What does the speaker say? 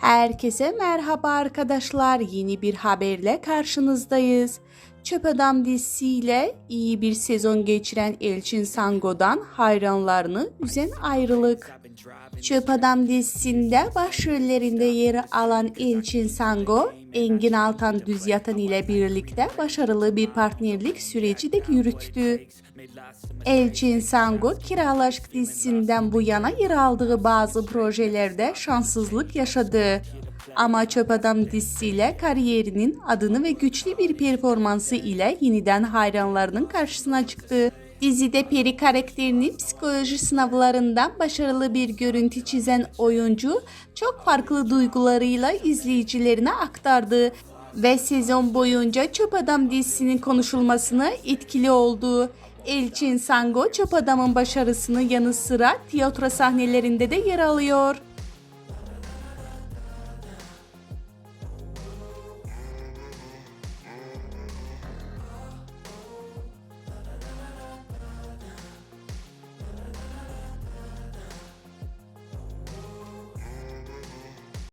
Herkese merhaba arkadaşlar. Yeni bir haberle karşınızdayız. Çöp Adam dizisiyle iyi bir sezon geçiren Elçin Sango'dan hayranlarını üzen ayrılık. Çöp Adam dizisinde başrollerinde yer alan Elçin Sango, Engin Altan Düzyatan ile birlikte başarılı bir partnerlik süreci de yürüttü. Elçin Sango Kiral dizisinden bu yana yer aldığı bazı projelerde şanssızlık yaşadı. Ama Çöp Adam dizisiyle kariyerinin adını ve güçlü bir performansı ile yeniden hayranlarının karşısına çıktı. Dizide Peri karakterinin psikoloji sınavlarından başarılı bir görüntü çizen oyuncu çok farklı duygularıyla izleyicilerine aktardı ve sezon boyunca Çöp Adam dizisinin konuşulmasına etkili oldu. Elçin Sango Çöp Adam'ın başarısının yanı sıra tiyatro sahnelerinde de yer alıyor.